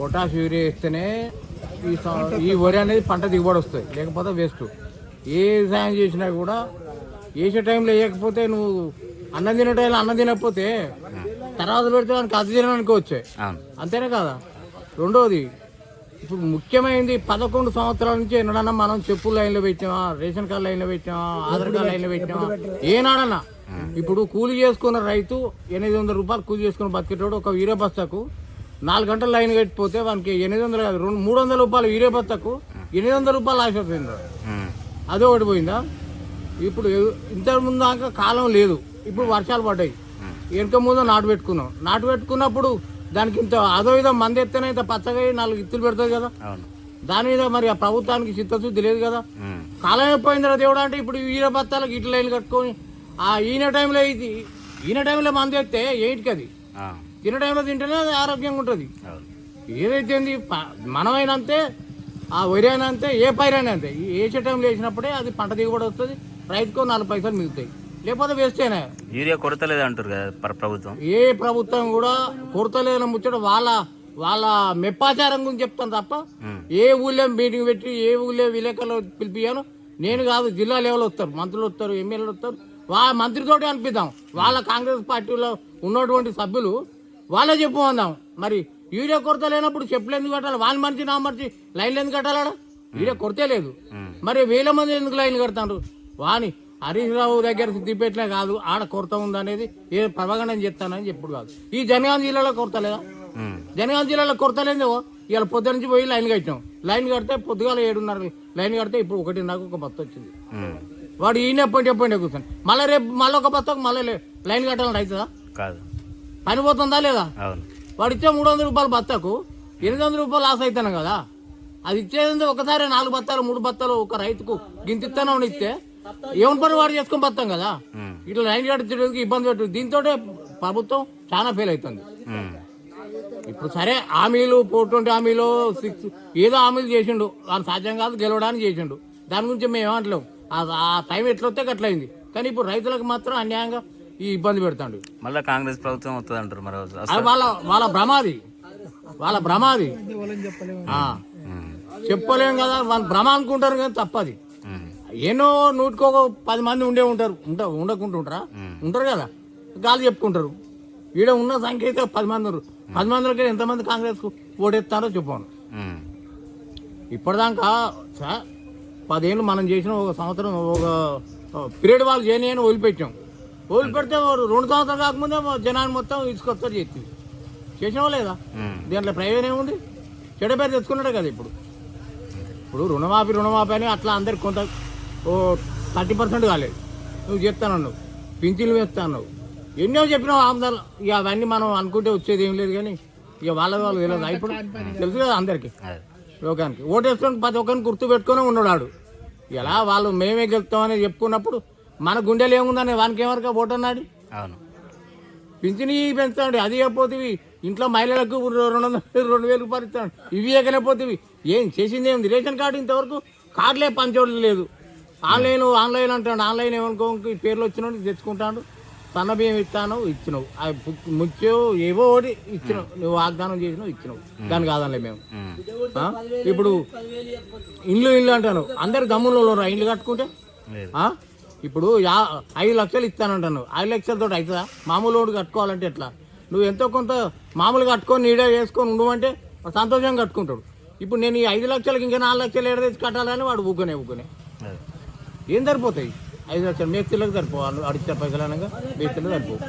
Potash urea వేస్తేనే ఈ ఈ వరి అనేది పంట దిగుబడి వస్తుంది. లేకపోతే వేస్ట్. ఏ వ్యవసాయం చేసినా కూడా వేసే టైంలో వేయకపోతే నువ్వు అన్నం తినే టైంలో అన్నం తినకపోతే తర్వాత పెడితే వానికి అది తినడానికి వచ్చాయి అంతేనే కదా? రెండోది ఇప్పుడు ముఖ్యమైనది పదకొండు సంవత్సరాల నుంచి ఎన్నడన్నా మనం చెప్పులు లైన్లో పెట్టామా రేషన్ కార్డు లైన్లో పెట్టామా ఆధార్ కార్డు లైన్లో పెట్టామా? ఏనాడన్నా. ఇప్పుడు కూలి చేసుకున్న రైతు ఎనిమిది వందల రూపాయలు కూలి చేసుకుని బతికేటోడు ఒక వీరే బస్తాకు నాలుగు గంటలు లైన్ కట్టిపోతే వానికి ఎనిమిది వందలు కాదు రెండు మూడు వందల రూపాయలు వీరే బస్తాకు ఎనిమిది వందల రూపాయలు ఆశ వస్తుంది? ఉమ్. అదే ఒకటి పోయిందా? ఇప్పుడు ఇంత ముందు దాకా కాలం లేదు. ఇప్పుడు వర్షాలు పడ్డాయి. వెనక ముందు నాటు పెట్టుకున్నాం. నాటు పెట్టుకున్నప్పుడు దానికి ఇంత అదో ఇదో మంది ఎత్తేనే ఇంత పచ్చగా నాలుగు ఇత్తులు పెడుతుంది కదా. దాని మీద మరి ఆ ప్రభుత్వానికి చిత్తశుద్ధి లేదు కదా. ఉమ్. కాలం అయిపోయింది కదా దేవుడు అంటే ఇప్పుడు ఈర బత్తాలకు ఇట్ల లైన్లు కట్టుకొని ఆ ఈయన టైంలో ఇది ఈయన టైంలో మంది ఎత్తే ఏంటికి అది. తిన టైంలో తింటేనే అది ఆరోగ్యంగా ఉంటుంది. ఏదైతే ఉంది, ప- మనమైనా అంతే ఆ వరి అయినా అంతే ఏ పైరైనా అంతే. వేసే టైంలో వేసినప్పుడే అది పంట దిగుబడి వస్తుంది రైతుకు నాలుగు పైసలు మిగులుతాయి. లేకపోతే వేస్తేనే యూరియా కొరత లేదు అంటారు కదా ప్ర- ప్రభుత్వం. ఏ ప్రభుత్వం కూడా కొరతలేని ముచ్చట వాళ్ళ వాళ్ళ మెప్పాచారం గురించి చెప్తాను తప్ప. ఏ ఊళ్ళో మీటింగ్ పెట్టి ఏ ఊళ్ళో విలేకరులు పిలిపియాను నేను కాదు జిల్లా లెవెల్ వస్తారు. మంత్రులు వస్తారు ఎమ్మెల్యేలు వస్తారు. వా మంత్రితోటి అనిపిద్దాం. వాళ్ళ కాంగ్రెస్ పార్టీలో ఉన్నటువంటి సభ్యులు వాళ్ళే చెప్పుకుందాం మరి యూరియా కొరత లేనప్పుడు చెప్పులు ఎందుకు కట్టాలి? వాళ్ళ మనిషి నా మనిషి లైన్లు ఎందుకు కట్టాలడా? యూరియా కొరతే లేదు. మరి వేల మంది ఎందుకు లైన్ కడతారు వాని హరీష్ రావు దగ్గర సిద్దిపేటలే కాదు ఆడ కొరత ఉందనేది ఏ ప్రవగణం చెప్తానని చెప్పుడు కాదు. ఈ జనగాం జిల్లాలో కొరత లేదా. జనగాం జిల్లాలో కొరత లేదో ఇవాళ పొద్దు నుంచి పోయి లైన్ కట్టాం లైన్ కడితే పొద్దుగాల ఏడున్నర లైన్ కడితే ఇప్పుడు ఒకటిన్నరకు ఒక బస్త వచ్చింది. వాడు ఈయన ఎప్పటి ఎప్పటి కూర్చొని మళ్ళీ రేపు మళ్ళీ ఒక బస్తకు మళ్ళీ లైన్ కట్టాలని అవుతుందా కాదు. పని పోతుందా లేదా? వాడు ఇచ్చే మూడు వందల రూపాయలు బత్తకు ఎనిమిది వందల రూపాయలు లాస్ అవుతాను కదా? అది ఇచ్చేది ఒకసారి నాలుగు బత్తాలు మూడు బత్తాలు ఒక రైతుకు గింత ఇస్తాను ఇస్తే ఏమని పని వాడు చేసుకొని బతాం కదా. ఇట్లా లైన్ కట్టడానికి ఇబ్బంది పెట్టు దీంతో ప్రభుత్వం చాలా ఫెయిల్ అవుతుంది. ఇప్పుడు సరే హామీలు ఫోర్ ట్వంటీ హామీలు సిక్స్ ఏదో హామీలు చేసిండు. వాళ్ళు సాధ్యం కాదు గెలవడానికి చేసిండు. దాని గురించి మేము ఏమంటలేము ఆ- ఆ టైం ఎట్లొస్తే అట్లయింది కానీ ఇప్పుడు రైతులకు మాత్రం అన్యాయంగా ఈ ఇబ్బంది పెడతాడు. మళ్ళీ కాంగ్రెస్ ప్రభుత్వం వస్తుంది అంటారు మరి వాళ్ళ వాళ్ళ భ్రమాది. వాళ్ళ భ్రమాది. చెప్పలేం కదా వాళ్ళు భ్రమ అనుకుంటారు కానీ తప్పది. ఎన్నో నూటికి ఒక పది మంది ఉండే ఉంటారు. ఉంట ఉండకుంటుంటారా? ఉంటారు కదా. గాలి చెప్పుకుంటారు. ఈడ ఉన్న సంఖ్య అయితే పది మంది ఉన్నారు. పది మందిలోకి ఎంతమంది కాంగ్రెస్కు ఓటేస్తారో చెప్పాను. ఇప్పటిదాకా సార్ పదేళ్ళు మనం చేసిన ఒక సంవత్సరం ఒక పీరియడ్ వాళ్ళు చేయని వదిలిపెట్టాం. వదిలిపెడితే వాడు రెండు సంవత్సరాలు కాకముందే జనాన్ని మొత్తం ఇసుకొస్తారు చేస్తుంది. చేసినావా లేదా. దీంట్లో ప్రయోజనం ఏముంది? చెడ్డ పేరు తెచ్చుకున్నాడే కదా ఇప్పుడు. ఇప్పుడు రుణమాఫీ రుణమాఫీ అని అట్లా అందరికి కొంత ఓ థర్టీ పర్సెంట్ కాలేదు. నువ్వు చెప్తానన్నావు పింఛన్లు వేస్తాను ఎన్నో చెప్పినావు ఆమ్దాలు. ఇక అవన్నీ మనం అనుకుంటే వచ్చేది ఏం లేదు కానీ ఇక వాళ్ళ వాళ్ళు తెలియదు. ఇప్పుడు తెలుసు కదా అందరికీ. అదే. లోకానికి. ఓటేసుకొని ప్రతి ఒక్కరిని గుర్తు పెట్టుకొని ఉన్నాడు ఎలా వాళ్ళు మేమే గెలుస్తామని చెప్పుకున్నప్పుడు మన గుండెలు ఏముందని వానికి ఏమరక ఓటు అన్నాడు? అవును. పింఛని పెంచాడు అది ఇవ్వకపోతే ఇంట్లో మహిళలకు రెండు వందలు రెండు వేలు రూపాయలు ఇస్తాడు. ఇవి ఎక్కలేకపోతే ఏం చేసింది ఏముంది? రేషన్ కార్డు ఇంతవరకు కార్డులే పంచోడు లేదు. ఆన్లైన్ ఆన్లైన్ అంటాడు. ఆన్లైన్ ఏమనుకో ఈ పేర్లు వచ్చినట్టు తెచ్చుకుంటాడు. సన్న బియ్యం ఇస్తాను ఇచ్చినావు. ముచ్చావు ఏవో ఒకటి ఇచ్చినావు. నువ్వు వాగ్దానం చేసినావు ఇచ్చినావు. దాని కాదనిలే మేము? ఇప్పుడు ఇల్లు ఇల్లు అంటాను. అందరు గమ్ములలో ఇల్లు కట్టుకుంటే? ఇప్పుడు యా ఐదు లక్షలు ఇస్తానంటాను. ఐదు లక్షలతో అవుతుందా? మామూలు వాడు కట్టుకోవాలంటే ఎట్లా? నువ్వు ఎంతో కొంత మామూలు కట్టుకొని నీడే వేసుకొని ఉండమంటే సంతోషంగా కట్టుకుంటాడు. ఇప్పుడు నేను ఈ ఐదు లక్షలకి ఇంకా నాలుగు లక్షలు ఏడ కట్టాలని వాడు ఊకునే ఊకునే. ఏం సరిపోతాయి? ఐదు లక్షలు మేస్త్రీలకు సరిపోవాలి అడిచే పైసలు అనగా మేస్త్రీలకు సరిపోవు.